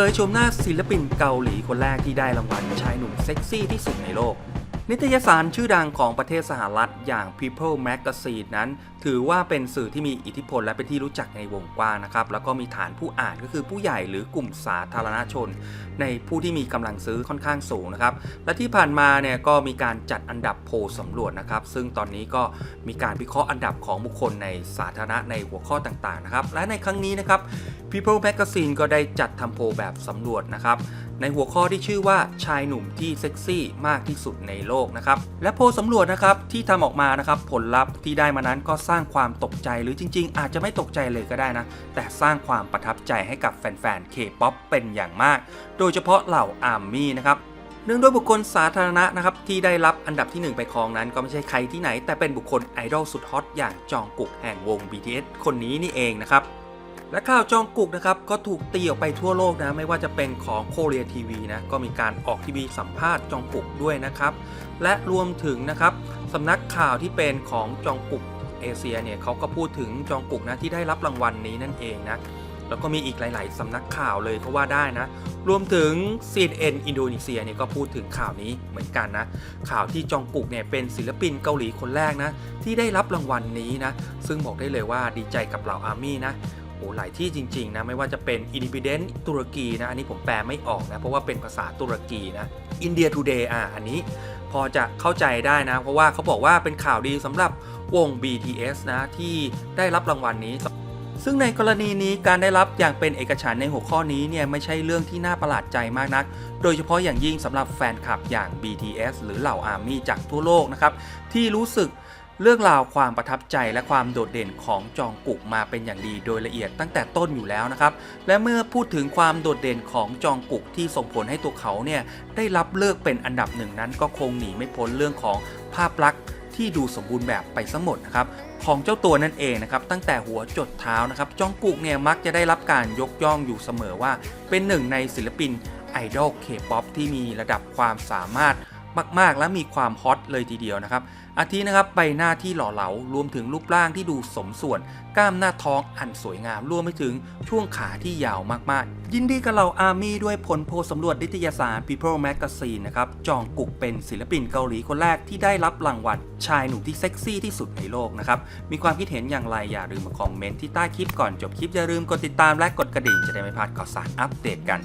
ผยชมหน้าศิลปินเกาหลีคนแรกที่ได้รางวัลชายหนุ่มเซ็กซี่ที่สุดในโลก นิตยสารชื่อดังของประเทศสหรัฐ อย่าง People Magazine นั้น ถือว่าเป็นสื่อที่มีอิทธิพลและเป็นที่รู้จักในวงกว้างนะครับ แล้วก็มีฐานผู้อ่านก็คือผู้ใหญ่หรือกลุ่มสาธารณชน ในผู้ที่มีกำลังซื้อค่อนข้างสูงนะครับ และที่ผ่านมาเนี่ยก็มีการจัดอันดับโพลสำรวจนะครับ ซึ่งตอนนี้ก็มีการวิเคราะห์อันดับของบุคคลในสาธารณะในหัวข้อต่างๆนะครับ และในครั้งนี้นะครับ People Magazine ก็ได้จัดทำโพลแบบสำรวจนะครับในหัวข้อที่ชื่อว่าชายหนุ่มที่เซ็กซี่มากที่สุดในโลกนะครับ และโพลสำรวจนะครับที่ทำออกมานะครับผลลัพธ์ที่ได้มานั้นก็สร้างความตกใจหรือจริง ๆ อาจจะไม่ตกใจเลยก็ได้นะ แต่สร้างความประทับใจให้กับแฟนๆ K-POP เป็นอย่างมาก โดยเฉพาะเหล่าอาร์มี่นะครับเนื่องด้วยบุคคลสาธารณะนะครับที่ได้รับอันดับที่ 1 ไปครองนั้น ก็ไม่ใช่ใครที่ไหน แต่เป็นบุคคลไอดอลสุดฮอตอย่างจองกุกแห่งวง BTS คนนี้นี่เองนะครับและข่าวจองกุกนะครับก็ถูกตีออกไปทั่วโลกนะไม่ว่าจะเป็นของโคเรียทีวีนะก็มีการออกทีวีสัมภาษณ์จองกุกด้วยนะครับและรวมถึงนะครับ สำนักข่าวที่เป็นของจองกุกเอเชียเนี่ยเขาก็พูดถึงจองกุกนะที่ได้รับรางวัลนี้นั่นเองนะแล้วก็มีอีกหลาย ๆ สำนักข่าวเลยก็ว่าได้นะ รวมถึง CNN อินโดนีเซียเนี่ยก็พูดถึงข่าวนี้เหมือนกันนะ ข่าวที่จองกุกเนี่ยเป็นศิลปินเกาหลีคนแรกนะ ที่ได้รับรางวัลนี้นะ ซึ่งบอกได้เลยว่าดีใจกับเหล่าอาร์มี่นะ โอ้หลายที่จริง ๆ นะ ไม่ว่าจะเป็น Independent ตุรกีนะ อันนี้ผมแปลไม่ออกนะ เพราะว่าเป็นภาษาตุรกีนะ India Today อะอันนี้พอจะเข้าใจได้นะ เพราะว่าเขาบอกว่าเป็นข่าวดีสำหรับวง BTS นะ ที่ได้รับรางวัลนี้ ซึ่งในกรณีนี้การได้รับอย่างเป็นเอกฉันในหัวข้อนี้เนี่ยไม่ใช่เรื่องที่น่าประหลาดใจมากนัก โดยเฉพาะอย่างยิ่งสำหรับแฟนคลับอย่าง BTS หรือเหล่าอาร์มี่จากทั่วโลกนะครับที่รู้สึก เรื่องราวความประทับใจและความโดดเด่นของจองกุกมาเป็นอย่างดีโดยละเอียดตั้งแต่ต้นอยู่แล้วนะครับ และเมื่อพูดถึงความโดดเด่นของจองกุกที่ส่งผลให้ตัวเขาเนี่ยได้รับเลือกเป็นอันดับหนึ่งนั้น ก็คงหนีไม่พ้นเรื่องของภาพลักษณ์ที่ดูสมบูรณ์แบบไปซะหมดนะครับของเจ้าตัวนั่นเองนะครับตั้งแต่หัวจดเท้านะครับจองกุกเนี่ยมักจะได้รับการยกย่องอยู่เสมอว่า เป็นหนึ่งในศิลปินไอดอลเคป๊อปที่มีระดับความสามารถ มาก ๆ และมีความฮอตเลยทีเดียวนะครับ อาทินะครับใบหน้าที่หล่อเหลารวมถึงรูปร่างที่ดูสมส่วน กล้ามหน้าท้องอันสวยงามรวมไปถึงช่วงขาที่ยาวมาก ๆ ยินดีกับเราอาร์มี่ด้วยผลโพลสำรวจนิตยสาร People Magazine นะครับจองกุกเป็นศิลปินเกาหลีคนแรกที่ได้รับรางวัลชายหนุ่มที่เซ็กซี่ที่สุดในโลกนะครับมีความคิดเห็นอย่างไรอย่าลืมมาคอมเมนต์ที่ใต้คลิปก่อนจบคลิปอย่าลืมกดติดตามและกดกระดิ่งจะได้ไม่พลาดข่าวสารอัปเดตกัน